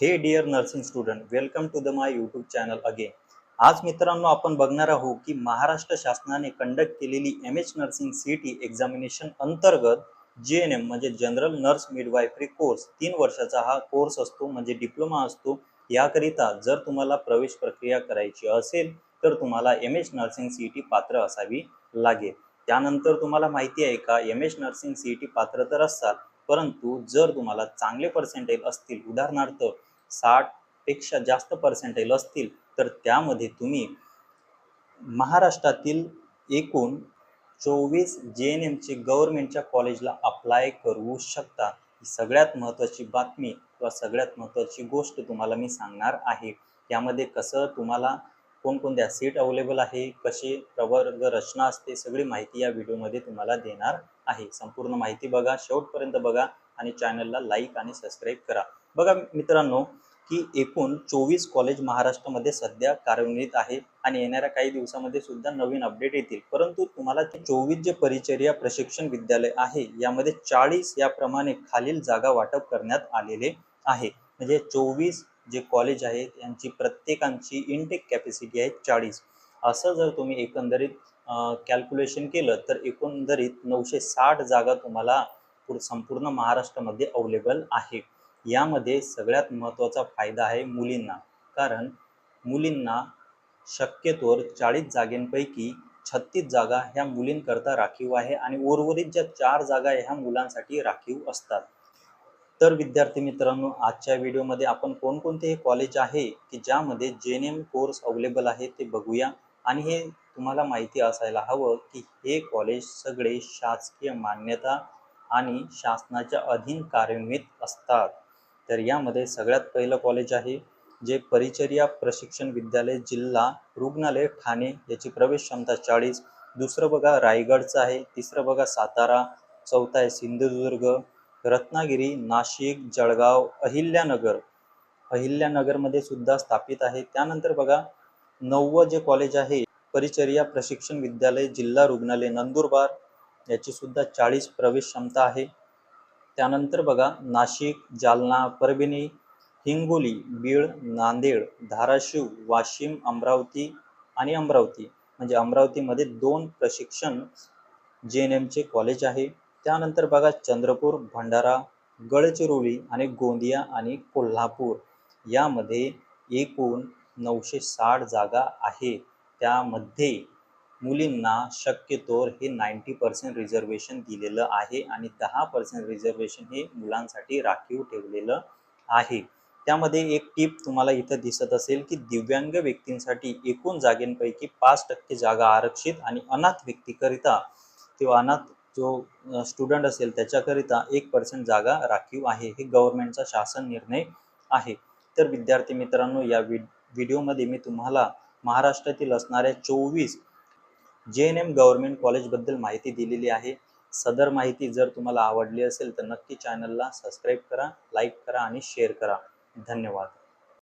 Hey dear nursing student welcome to the my YouTube channel again आज मित्रांनो आपण बघणार आहोत की महाराष्ट्र शासनाने कंडक्ट केलेली M H nursing C T examination अंतर्गत जे एन एम म्हणजे जनरल नर्स मिडवायफरी कोर्स तीन वर्षाचा हा कोर्स असतो म्हणजे डिप्लोमा असतो. याकरिता जर तुम्हाला प्रवेश प्रक्रिया करायची असेल तर तुम्हाला M H nursing C T पात्र असावी लागेल. त्यानंतर तुम्हाला माहिती आहे का M S nursing C E T पात्र तर असाल परंतु जर तुम्हाला चांगले पर्सेंटेज असतील उदाहरणार्थ साठपेक्षा जास्त पर्सेंटेज असतील तर त्यामध्ये तुम्ही महाराष्ट्रातील एकूण चोवीस जे एन एमचे गव्हर्नमेंटच्या कॉलेजला अप्लाय करू शकता. ही सगळ्यात महत्त्वाची बातमी किंवा सगळ्यात महत्त्वाची गोष्ट तुम्हाला मी सांगणार आहे. यामध्ये कसं तुम्हाला कोणकोणत्या सीट अवेलेबल आहे कशी प्रवर्ग रचना असते सगळी माहिती या व्हिडिओमध्ये तुम्हाला देणार आहे. संपूर्ण माहिती बघा शेवटपर्यंत बघा आणि चॅनलला लाईक आणि सबस्क्राईब करा. बघा मित्रांनो की एकूण चोवीस कॉलेज महाराष्ट्रामध्ये सध्या कार्यान्वित आहे आणि येणाऱ्या काही दिवसामध्ये सुद्धा नवीन अपडेट येतील. परंतु तुम्हाला चोवीस जे परिचर्या प्रशिक्षण विद्यालय आहे यामध्ये चाळीस याप्रमाणे खालील जागा वाटप करण्यात आलेले आहे. म्हणजे चोवीस जे कॉलेज आहेत यांची प्रत्येकांची इनटेक कॅपॅसिटी आहे चाळीस. असं जर तुम्ही एकंदरीत कॅल्क्युलेशन केलं तर एकंदरीत नऊशे साठ जागा तुम्हाला संपूर्ण महाराष्ट्रामध्ये अवेलेबल आहे. यामध्ये सगळ्यात महत्त्वाचा फायदा आहे मुलींना. कारण मुलींना शक्यतोवर चाळीस जागेंपैकी छत्तीस जागा ह्या मुलींकरता राखीव आहे आणि उर्वरित ज्या चार जागा आहे ह्या मुलांसाठी राखीव असतात. तर विद्यार्थी मित्रांनो आजच्या व्हिडिओमध्ये आपण कोणकोणते हे कॉलेज आहे की ज्यामध्ये जे एन एम कोर्स अवेलेबल आहे ते बघूया. आणि हे तुम्हाला माहिती असायला हवं की हे कॉलेज सगळे शासकीय मान्यता आणि शासनाच्या अधीन कार्यान्वित असतात. तर यामध्ये सगळ्यात पहिलं कॉलेज आहे जे परिचर्या प्रशिक्षण विद्यालय जिल्हा रुग्णालय ठाणे याची प्रवेश क्षमता चाळीस. दुसरं बघा रायगडचं आहे तिसरं बघा सातारा चौथा आहे सिंधुदुर्ग रत्नागिरी नाशिक जळगाव अहिल्यानगर. अहिल्यानगरमध्ये सुद्धा स्थापित आहे. त्यानंतर बघा नववं जे कॉलेज आहे परिचर्या प्रशिक्षण विद्यालय जिल्हा रुग्णालय नंदुरबार याची सुद्धा चाळीस प्रवेश क्षमता आहे. त्यानंतर बघा नाशिक जालना परभणी हिंगोली बीड नांदेड धाराशिव वाशिम अमरावती आणि अमरावती. म्हणजे अमरावतीमध्ये दोन प्रशिक्षण जे एन एमचे कॉलेज आहे. त्यानंतर बघा चंद्रपूर भंडारा गडचिरोली आणि गोंदिया आणि कोल्हापूर यामध्ये एकूण नऊशे साठ जागा आहे त्यामध्ये मुलींना शक्यतोर हे नाईंटी पर्सेंट रिझर्वेशन दिलेलं आहे आणि दहा पर्सेंट रिझर्वेशन हे मुलांसाठी राखीव ठेवलेलं आहे. त्यामध्ये एक टीप तुम्हाला इथं दिसत असेल की दिव्यांग व्यक्तींसाठी एकूण जागेंपैकी पाच टक्के जागा आरक्षित आणि अनाथ व्यक्तीकरिता किंवा अनाथ जो स्टुडंट असेल त्याच्याकरिता एक पर्सेंट जागा राखीव आहे हे गव्हर्नमेंटचा शासन निर्णय आहे. तर विद्यार्थी मित्रांनो या वि व्हिडिओमध्ये मी तुम्हाला महाराष्ट्रातील असणाऱ्या चोवीस जे एन एम गव्हर्नमेंट कॉलेजबद्दल माहिती दिलेली आहे. सदर माहिती जर तुम्हाला आवडली असेल तर नक्की चॅनलला सबस्क्राईब करा लाईक करा आणि शेअर करा. धन्यवाद.